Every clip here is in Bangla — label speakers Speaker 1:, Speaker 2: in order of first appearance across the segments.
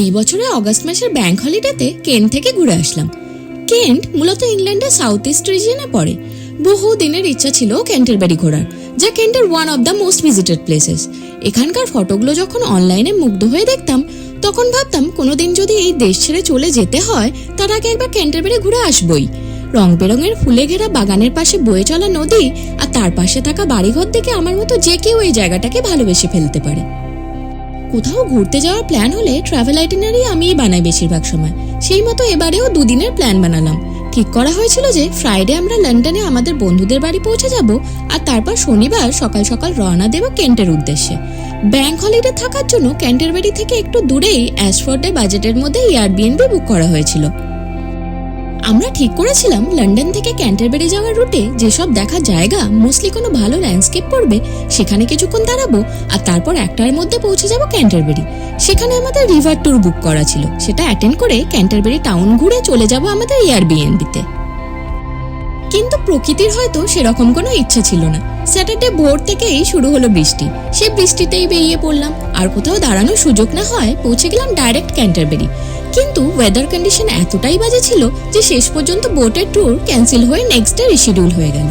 Speaker 1: এই বছরে অগস্ট মাসের ব্যাংক হলিডেতে কেন্ট থেকে ঘুরে আসলাম। কেন্ট মূলত ইংল্যান্ডের সাউথ ইস্ট রিজিয়নে পড়ে। বহু দিনের ইচ্ছা ছিল ক্যান্টারবেরি ঘোরার, যা কেন্টের one of the most visited places এখানকার ফটোগুলো যখন অনলাইনে মুগ্ধ হয়ে দেখতাম, তখন ভাবতাম কোনোদিন যদি এই দেশ ছেড়ে চলে যেতে হয়, তার আগে একবার ক্যান্টারবেরি ঘুরে আসবই। রং বেরঙের ফুলে ঘেরা বাগানের পাশে বয়ে চলা নদী আর তার পাশে থাকা বাড়িঘর দেখে আমার মতো যে কেউ এই জায়গাটাকে ভালোবেসে ফেলতে পারে। কোথাও ঘুরতে যাওয়ার প্ল্যান হলে ট্রাভেল আইটেনারি আমিই বানাই বেশিরভাগ সময়। সেই মতো এবারেও দুদিনের প্ল্যান বানালাম। ঠিক করা হয়েছিল যে ফ্রাইডে আমরা লন্ডনে আমাদের বন্ধুদের বাড়ি পৌঁছে যাব আর তারপর শনিবার সকাল সকাল রওনা দেব কেন্টের উদ্দেশ্যে। ব্যাংক হলিডে থাকার জন্য ক্যান্টারবেরি থেকে একটু দূরেই অ্যাসফোর্ডে বাজেটের মধ্যে এয়ারবিএনবি বুক করা হয়েছিল। আমরা ঠিক করেছিলাম লন্ডন থেকে ক্যান্টারবেরি যাওয়ার রুটে যেসব দেখা জায়গা মোস্টলি কোনো ভালো ল্যান্ডস্কেপ পড়বে, সেখানে কিছুক্ষণ দাঁড়াবো আর তারপর একটার মধ্যে পৌঁছে যাব ক্যান্টারবেরি। সেখানে আমাদের রিভার ট্যুর বুক করা ছিল। সেটা অ্যাটেন্ড করে ক্যান্টারবেরি টাউন ঘুরে চলে যাব আমাদের এয়ারবিএনবিতে কিন্তু প্রকৃতির হয়তো সেরকম কোনো ইচ্ছে ছিল না। স্যাটারডে ভোর থেকেই শুরু হলো বৃষ্টি। সে বৃষ্টিতেই বেরিয়ে পড়লাম। আর কোথাও দাঁড়ানোর সুযোগ না হয় পৌঁছে গেলাম ডাইরেক্ট ক্যান্টারবেরি। কিন্তু ওয়েদার কন্ডিশন এতটাই বাজে ছিল যে শেষ পর্যন্ত বোটের ট্যুর ক্যান্সেল হয়ে নেক্সট ডে রিশিডিউল হয়ে গেল।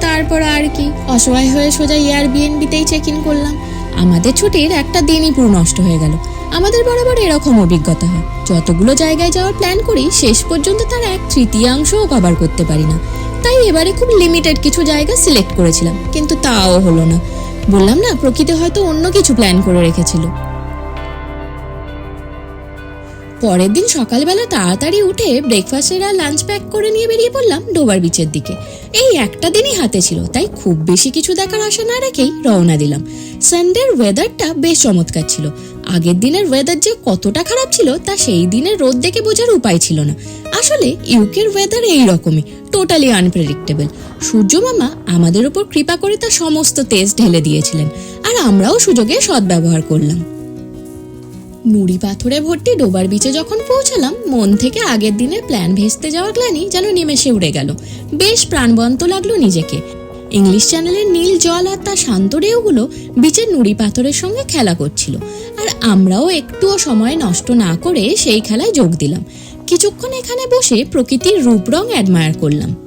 Speaker 1: তারপর আর কি, অসহায় হয়ে সোজা এয়ারবিএনবিতেই চেক ইন করলাম। আমাদের ছুটির একটা দিনই পুরো নষ্ট হয়ে গেল। আমাদের বরাবর এরকম অভিজ্ঞতা হয়। যতগুলো জায়গায় যাওয়ার প্ল্যান করি, শেষ পর্যন্ত তার এক তৃতীয়াংশও কভার করতে পারি না। তাই এবারে খুব লিমিটেড কিছু জায়গা সিলেক্ট করেছিলাম, কিন্তু তাও হলো না। বললাম না, প্রকৃতি হয়তো অন্য কিছু প্ল্যান করে রেখেছিল। পরের দিন সকালবেলা তাড়াতাড়ি উঠে ব্রেকফাস্টের আর লাঞ্চ প্যাক করে নিয়ে বেরিয়ে পড়লাম ডোবার বিচের দিকে। এই একটা দিনই হাতে ছিল, তাই খুব বেশি কিছু দেখার আশা না রেখেই রওনা দিলাম। সানডের ওয়েদারটা বেশ চমৎকার ছিল। আগের দিনের ওয়েদার যে কতটা খারাপ ছিল, তা সেই দিনের রোদ দেখে বোঝার উপায় ছিল না। আসলে ইউকের ওয়েদার এই রকমই টোটালি আনপ্রেডিক্টেবল সূর্য মামা আমাদের উপর কৃপা করে তার সমস্ত তেজ ঢেলে দিয়েছিলেন, আর আমরাও সুযোগে সদ্ব্যবহার করলাম। নুড়ি পাথরে ভর্তি ডোবার বিচে যখন পৌঁছালাম, মন থেকে আগের দিনের প্ল্যান ভেস্তে যাওয়ার গ্লানি যেন নিমেষে উড়ে গেল। বেশ প্রাণবন্ত লাগল নিজেকে। ইংলিশ চ্যানেলের নীল জল আর তার শান্ত ঢেউগুলো বিচের নুড়ি পাথরের সঙ্গে খেলা করছিল। আর আমরাও একটুও সময় নষ্ট না করে সেই খেলায় যোগ দিলাম। কিছুক্ষণ এখানে বসে প্রকৃতির রূপ রং অ্যাডমায়ার করলাম।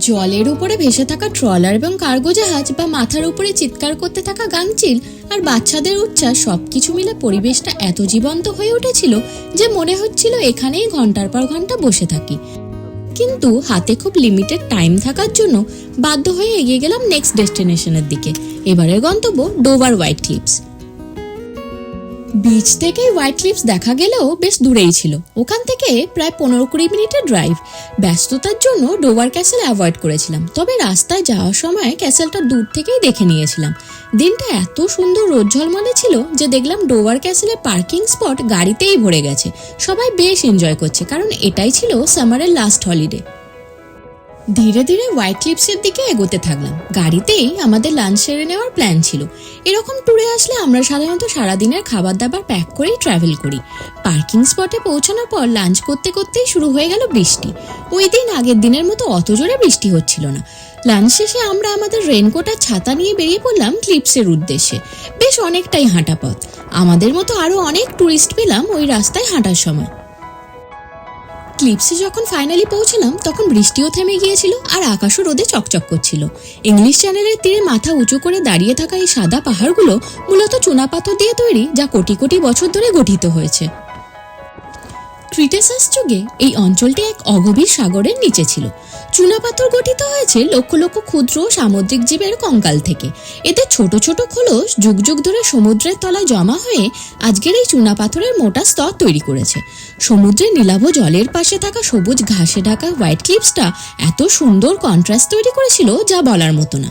Speaker 1: জলের উপরে ভেসে থাকা ট্রলার এবং কার্গো জাহাজ বা মাথার উপরে চিৎকার করতে থাকা গাংচিল আর বাচ্চাদের উচ্ছ্বাস সবকিছু মিলে পরিবেশটা এত জীবন্ত হয়ে উঠেছিল যে মনে হচ্ছিল এখানেই ঘণ্টার পর ঘণ্টা বসে থাকি। কিন্তু হাতে খুব লিমিটেড টাইম থাকার জন্য বাধ্য হয়ে এগিয়ে গেলাম নেক্সট ডেস্টিনেশনের দিকে। এবারের গন্তব্য ডোভার হোয়াইট ক্লিপস বিচ থেকে হোয়াইট ক্লিপস দেখা গেলেও বেশ দূরেই ছিল। ওখান থেকে প্রায় পনেরো কুড়ি মিনিটের ড্রাইভ ব্যস্ততার জন্য ডোভার ক্যাসেল অ্যাভয়েড করেছিলাম। তবে রাস্তায় যাওয়ার সময় ক্যাসেলটা দূর থেকেই দেখে নিয়েছিলাম। দিনটা এত সুন্দর রোদ ঝলমলে ছিল যে দেখলাম ডোভার ক্যাসেলের পার্কিং স্পট গাড়িতেই ভরে গেছে। সবাই বেশ এনজয় করছে, কারণ এটাই ছিল সামারের লাস্ট হলিডে ধীরে ধীরে হোয়াইট ক্লিপসের দিকে এগোতে থাকলাম। গাড়িতেই আমাদের লাঞ্চ সেরে নেওয়ার প্ল্যান ছিল। এরকম ট্যুরে আসলে আমরা সাধারণত সারাদিনের খাবার দাবার প্যাক করেই ট্রাভেল করি। পার্কিং স্পটে পৌঁছানোর পর লাঞ্চ করতে করতেই শুরু হয়ে গেল বৃষ্টি। ওই দিন আগের দিনের মতো অত জোরে বৃষ্টি হচ্ছিল না। লাঞ্চ শেষে আমরা আমাদের রেনকোট আর ছাতা নিয়ে বেরিয়ে পড়লাম ক্লিপসের উদ্দেশ্যে। বেশ অনেকটাই হাঁটা পথ আমাদের মতো আরও অনেক ট্যুরিস্ট পেলাম ওই রাস্তায় হাঁটার সময়। ক্লিপসে যখন ফাইনালি পৌঁছলাম, তখন বৃষ্টিও থেমে গিয়েছিল আর আকাশও রোদে চকচক করছিল। ইংলিশ চ্যানেলের তীরে মাথা উঁচু করে দাঁড়িয়ে থাকা এই সাদা পাহাড়গুলো মূলত চুনাপাথর দিয়ে তৈরি, যা কোটি কোটি বছর ধরে গঠিত হয়েছে। ক্রিটেসাস যুগে এই অঞ্চলটি এক অগভীর সাগরের নিচে ছিল। চুনাপাথর গঠিত হয়েছে লক্ষ লক্ষ ক্ষুদ্র সামুদ্রিক জীবের কঙ্কাল থেকে। এতে ছোট ছোট খোলস যুগ যুগ ধরে সমুদ্রের তলায় জমা হয়ে আজকের এই চুনাপাথরের মোটা স্তর তৈরি করেছে। সমুদ্রের নীলাভ জলের পাশে থাকা সবুজ ঘাসে ঢাকা হোয়াইট ক্লিপসটা এত সুন্দর কন্ট্রাস্ট তৈরি করেছিল যা বলার মতো না।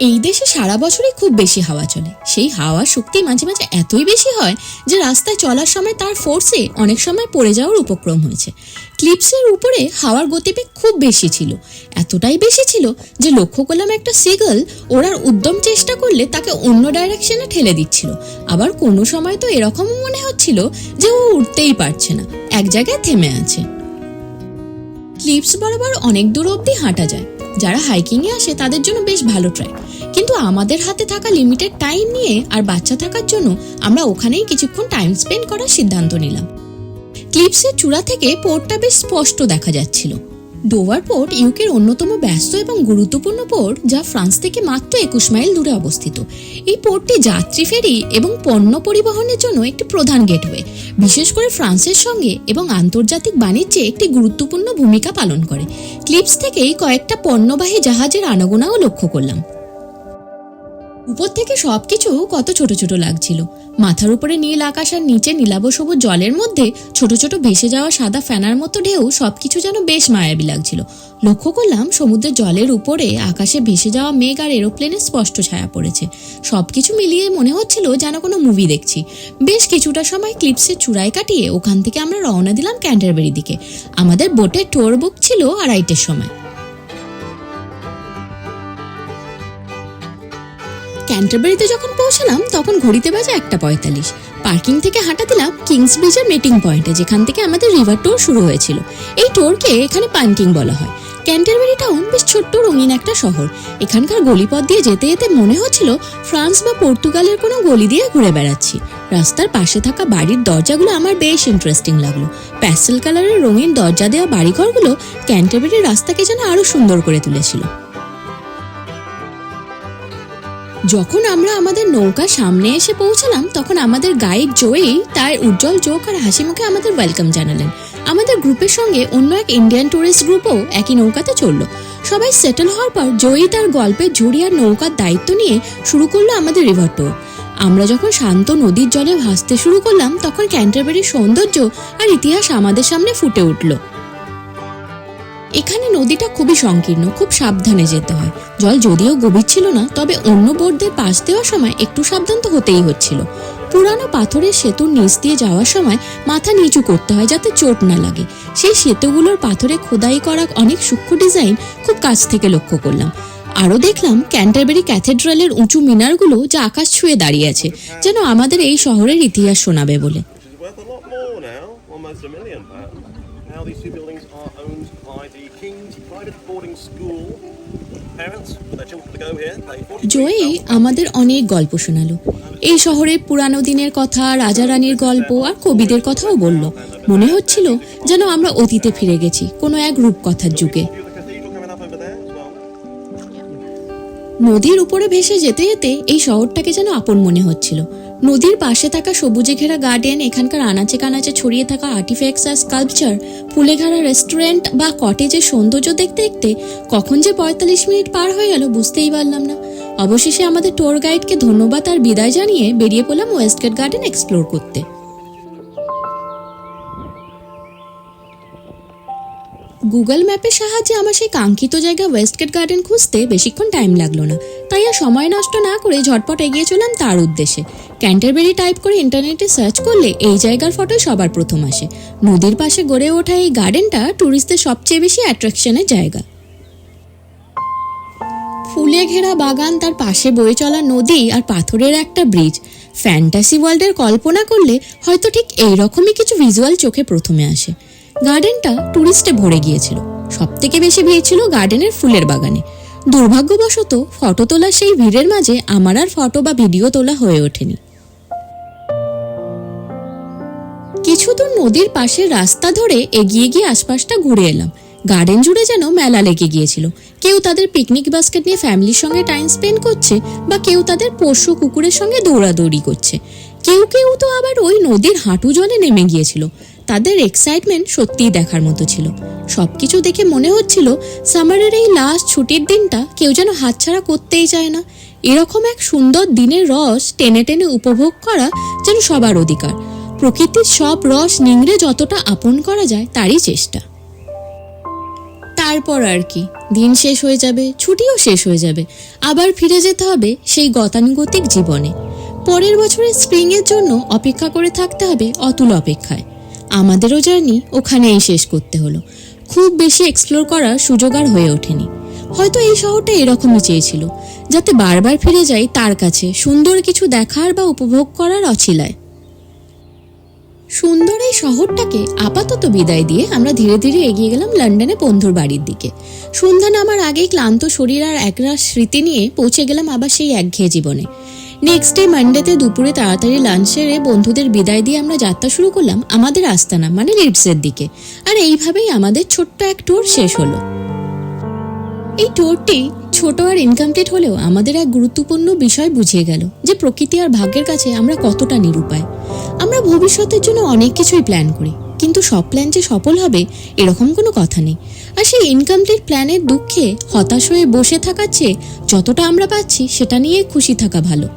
Speaker 1: এই দেশে সারা বছরই খুব বেশি হাওয়া চলে। সেই হাওয়ার শক্তি মাঝে মাঝে এতই বেশি হয় যে রাস্তায় চলার সময় তার ফোর্সে অনেক সময় পড়ে যাওয়ার উপক্রম হয়েছে। ক্লিপসের উপরে হাওয়ার গতিবেগ খুব বেশি ছিল। এতটাই বেশি ছিল যে লক্ষ্য করলাম একটা সিগল ওড়ার উদ্যম চেষ্টা করলে তাকে অন্য ডাইরেকশনে ঠেলে দিচ্ছিল। আবার কোনো সময় তো এরকমও মনে হচ্ছিল যে ও উঠতেই পারছে না, এক জায়গায় থেমে আছে। ক্লিপস বরাবর অনেক দূর অবধি হাঁটা যায়। যারা হাইকিংয়ে আসে তাদের জন্য বেশ ভালো ট্র্যাক কিন্তু আমাদের হাতে থাকা লিমিটেড টাইম নিয়ে আর বাচ্চা থাকার জন্য আমরা ওখানেই কিছুক্ষণ টাইম স্পেন্ড করার সিদ্ধান্ত নিলাম। ক্লিপসের চূড়া থেকে পোর্টটা বেশ স্পষ্ট দেখা যাচ্ছিল। ডোভার পোর্ট ইউকের অন্যতম ব্যস্ত এবং গুরুত্বপূর্ণ পোর্ট, যা ফ্রান্স থেকে মাত্র একুশ মাইল দূরে অবস্থিত। এই পোর্টটি যাত্রী ফেরি এবং পণ্য পরিবহনের জন্য একটি প্রধান গেটওয়ে। বিশেষ করে ফ্রান্সের সঙ্গে এবং আন্তর্জাতিক বাণিজ্যে একটি গুরুত্বপূর্ণ ভূমিকা পালন করে। ক্লিপস থেকেই কয়েকটা পণ্যবাহী জাহাজের আনাগোনাও লক্ষ্য করলাম। উপর থেকে সবকিছু কত ছোট ছোট লাগছিল। মাথার উপরে নীল আকাশ আর নিচে নীলাভ সবুজ জলের মধ্যে ছোট ছোট ভেসে যাওয়া সাদা ফেনার মতো ঢেউ সবকিছু যেন বেশ মায়াবী লাগছিল। লক্ষ্য করলাম সমুদ্রের জলের উপরে আকাশে ভেসে যাওয়া মেঘ আর এরোপ্লেনের স্পষ্ট ছায়া পড়েছে। সবকিছু মিলিয়ে মনে হচ্ছিল যেন কোনো মুভি দেখছি। বেশ কিছুটা সময় ক্লিপসের চূড়ায় কাটিয়ে ওখান থেকে আমরা রওনা দিলাম ক্যান্টারবেরি দিকে। আমাদের বোটের টোর বুক ছিল আড়াইটের সময়। ক্যান্টারবেরিতে যখন পৌঁছালাম, তখন ঘড়িতে বাজে একটা পঁয়তাল্লিশ। পার্কিং থেকে হাঁটা দিলাম কিংস ব্রিজের মিটিং পয়েন্টে যেখান থেকে আমাদের রিভার টোর শুরু হয়েছিল। এই টোরকে এখানে পান্টিং বলা হয়। ক্যান্টারবেরি টাউন বেশ ছোট্ট, রঙিন একটা শহর। এখানকার গলিপথ দিয়ে যেতে যেতে মনে হচ্ছিল ফ্রান্স বা পর্তুগালের কোনো গলি দিয়ে ঘুরে বেড়াচ্ছি। রাস্তার পাশে থাকা বাড়ির দরজাগুলো আমার বেশ ইন্টারেস্টিং লাগল। প্যাস্টেল কালারের রঙিন দরজা দেওয়া বাড়িঘরগুলো ক্যান্টারবেরির রাস্তাকে যেন আরও সুন্দর করে তুলেছিল। যখন আমরা আমাদের নৌকার সামনে এসে পৌঁছালাম, তখন আমাদের গাইড জোয়েই তার উজ্জ্বল চোখ আর হাসি মুখে আমাদের ওয়েলকাম জানালেন। আমাদের গ্রুপের সঙ্গে অন্য এক ইন্ডিয়ান ট্যুরিস্ট গ্রুপও একই নৌকাতে চলল। সবাই সেটেল হওয়ার পর জয়ী তার গল্পের ঝুড়ি আর নৌকার দায়িত্ব নিয়ে শুরু করল আমাদের রিভার ট্যুর আমরা যখন শান্ত নদীর জলে ভাসতে শুরু করলাম, তখন ক্যান্টারবেরির সৌন্দর্য আর ইতিহাস আমাদের সামনে ফুটে উঠল। এখানে নদীটা খুবই সংকীর্ণ, খুব সাবধানে যেতে হয়। জল যদিও গভীর ছিল না, তবে অন্য বোর্ডদের পাশ দেওয়ার সময় একটু সাবধান তো হতেই হচ্ছিল। পুরানো পাথরের সেতুর নিচ দিয়ে যাওয়ার সময় মাথা নিচু করতে হয় যাতে চোট না লাগে। সেই সেতুগুলোর পাথরে খোদাই করা অনেক সূক্ষ্ম ডিজাইন খুব কাছ থেকে লক্ষ্য করলাম। আরও দেখলাম ক্যান্টারবেরি ক্যাথেড্রালের উঁচু মিনারগুলো যা আকাশ ছুঁয়ে দাঁড়িয়ে আছে, যেন আমাদের এই শহরের ইতিহাস শোনাবে বলে। জয়ে আমাদের অনেক গল্প শোনালো। এই শহরের পুরানো দিনের কথা রাজা রানীর গল্প আর কবিদের কথাও বলল। মনে হচ্ছিল যেন আমরা অতীতে ফিরে গেছি কোনো এক রূপকথার যুগে. নদীর উপরে ভেসে যেতে যেতে এই শহরটাকে যেন আপন মনে হচ্ছিল। নদীর পাশে থাকা সবুজে ঘেরা গার্ডেন, এখানকার আনাচে কানাচে ছড়িয়ে থাকা আর্টিফ্যাক্টস আর স্কাল্পচার ফুলে ঘেরা রেস্টুরেন্ট বা কটেজের সৌন্দর্য দেখতে দেখতে কখন যে পঁয়তাল্লিশ মিনিট পার হয়ে গেল বুঝতেই পারলাম না। অবশেষে আমাদের ট্যুর গাইডকে ধন্যবাদ আর বিদায় জানিয়ে বেরিয়ে পড়লাম ওয়েস্টগেট গার্ডেন এক্সপ্লোর করতে। গুগল ম্যাপের সাহায্যে আমার সেই কাঙ্ক্ষিত জায়গা ওয়েস্টগেট গার্ডেন খুঁজতে বেশিক্ষণ টাইম লাগল না। তাই আর সময় নষ্ট না করে ঝটপট এগিয়ে চললাম তার উদ্দেশ্যে। ক্যান্টারবেরি টাইপ করে ইন্টারনেটে সার্চ করলে এই জায়গার ফটো সবার প্রথম আসে। নদীর পাশে গড়ে ওঠা এই গার্ডেনটা ট্যুরিস্টদের সবচেয়ে বেশি অ্যাট্রাকশনের জায়গা। ফুলে ঘেরা বাগান, তার পাশে বয়ে চলা নদী আর পাথরের একটা ব্রিজ। ফ্যান্টাসি ওয়ার্ল্ডের কল্পনা করলে হয়তো ঠিক এই রকমই কিছু ভিজুয়াল চোখে প্রথমে আসে। গার্ডেনটা টুরিস্টে ভরে গিয়েছিল। সব থেকে বেশি ভিড় ছিল গার্ডেনের ফুলের বাগানে। দুর্ভাগ্যবশত ফটো তোলা সেই ভিড়ের মাঝে আমার আর ফটো বা ভিডিও তোলা হয়ে ওঠেনি। নদীর পাশে রাস্তা ধরে এগিয়ে গিয়ে আশপাশটা ঘুরে এলাম। গার্ডেন জুড়ে যেন মেলা লেগে গিয়েছিল। কেউ তাদের পিকনিক বাস্কেট নিয়ে ফ্যামিলির সঙ্গে টাইম স্পেন্ড করছে বা কেউ তাদের পোষ্য কুকুরের সঙ্গে দৌড়াদৌড়ি করছে। কেউ কেউ তো আবার ওই নদীর হাঁটু জলে নেমে গিয়েছিল। তাদের এক্সাইটমেন্ট সত্যিই দেখার মতো ছিল। সবকিছু দেখে মনে হচ্ছিল সামারের এই লাস্ট ছুটির দিনটা কেউ যেন হাতছাড়া করতেই চায় না। এরকম এক সুন্দর দিনের রস টেনে টেনে উপভোগ করা যেন সবার অধিকার। প্রকৃতির সব রস নিংড়ে যতটা আপন করা যায়, তারই চেষ্টা। তারপর আর কি, দিন শেষ হয়ে যাবে, ছুটিও শেষ হয়ে যাবে। আবার ফিরে যেতে হবে সেই গতানুগতিক জীবনে। পরের বছরের স্প্রিংয়ের জন্য অপেক্ষা করে থাকতে হবে অতুল অপেক্ষায়। আমাদেরও জার্নি ওখানেই শেষ করতে হলো। খুব বেশি এক্সপ্লোর করার সুযোগ আর হয়ে ওঠেনি। হয়তো এই শহরটা এরকমই চেয়েছিল, যাতে বারবার ফিরে যাই তার কাছে, সুন্দর কিছু দেখার বা উপভোগ করার অছিলায়। সুন্দর এই শহরটাকে আপাতত বিদায় দিয়ে আমরা ধীরে ধীরে এগিয়ে গেলাম লন্ডনে বন্ধুর বাড়ির দিকে। সন্ধ্যা নামার আগেই ক্লান্ত শরীর আর একরাশ স্মৃতি নিয়ে পৌঁছে গেলাম আবার সেই একঘেয়ে জীবনে। নেক্সট ডে মানডেতে দুপুরে তাড়াতাড়ি লাঞ্চ সেরে বন্ধুদের বিদায় দিয়ে আমরা যাত্রা শুরু করলাম আমাদের আস্তানা মানে লিডসের দিকে। আর এইভাবেই আমাদের ছোট্ট এক ট্যুর শেষ হলো। এই ট্যুরটি ছোট আর ইনকমপ্লিট হলেও আমাদের এক গুরুত্বপূর্ণ বিষয় বুঝিয়ে গেল যে প্রকৃতি আর ভাগ্যের কাছে আমরা কতটা নিরুপায়। আমরা ভবিষ্যতের জন্য অনেক কিছুই প্ল্যান করি, কিন্তু সব প্ল্যান যে সফল হবে এরকম কোনো কথা নেই। আর সেই ইনকমপ্লিট প্ল্যানের দুঃখে হতাশ হয়ে বসে থাকার চেয়ে যতটা আমরা পাচ্ছি সেটা নিয়ে খুশি থাকা ভালো।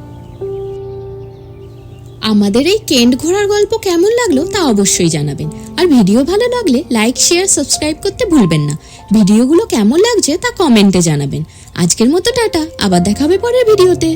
Speaker 1: আমাদের এই কেন্ট ঘোরার গল্প কেমন লাগল তা অবশ্যই জানাবেন। আর ভিডিও ভালো লাগলে লাইক শেয়ার সাবস্ক্রাইব করতে ভুলবেন না। ভিডিওগুলো কেমন লাগছে তা কমেন্টে জানাবেন। আজকের মতো টাটা, আবার দেখা হবে পরের ভিডিওতে।